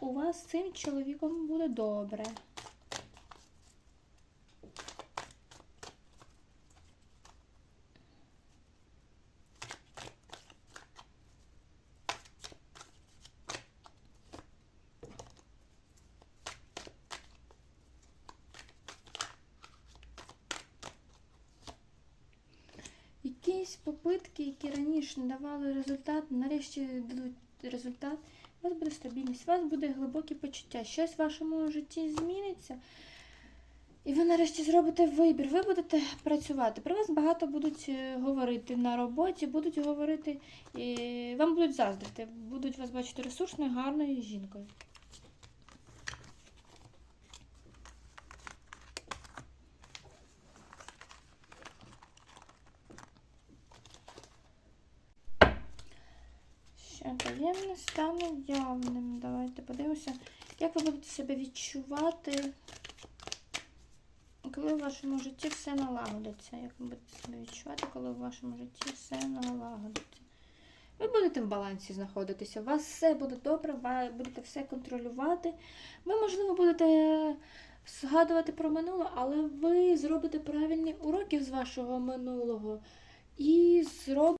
у вас з цим чоловіком буде добре. Якісь попитки, які раніше не давали результат, нарешті дадуть результат. У вас буде стабільність, у вас буде глибокі почуття. Щось в вашому житті зміниться. І ви нарешті зробите вибір. Ви будете працювати. Про вас багато будуть е, говорити на роботі, будуть говорити, і вам будуть заздрити, будуть вас бачити ресурсною, гарною жінкою. Таємне стане явним. Давайте подивимося, як ви будете себе відчувати, коли в вашому житті все налагодиться. Як ви будете себе відчувати, коли в вашому житті все налагодиться. Ви будете в балансі знаходитися, у вас все буде добре, ви будете все контролювати. Ви, можливо, будете згадувати про минуле, але ви зробите правильні уроки з вашого минулого і зробите.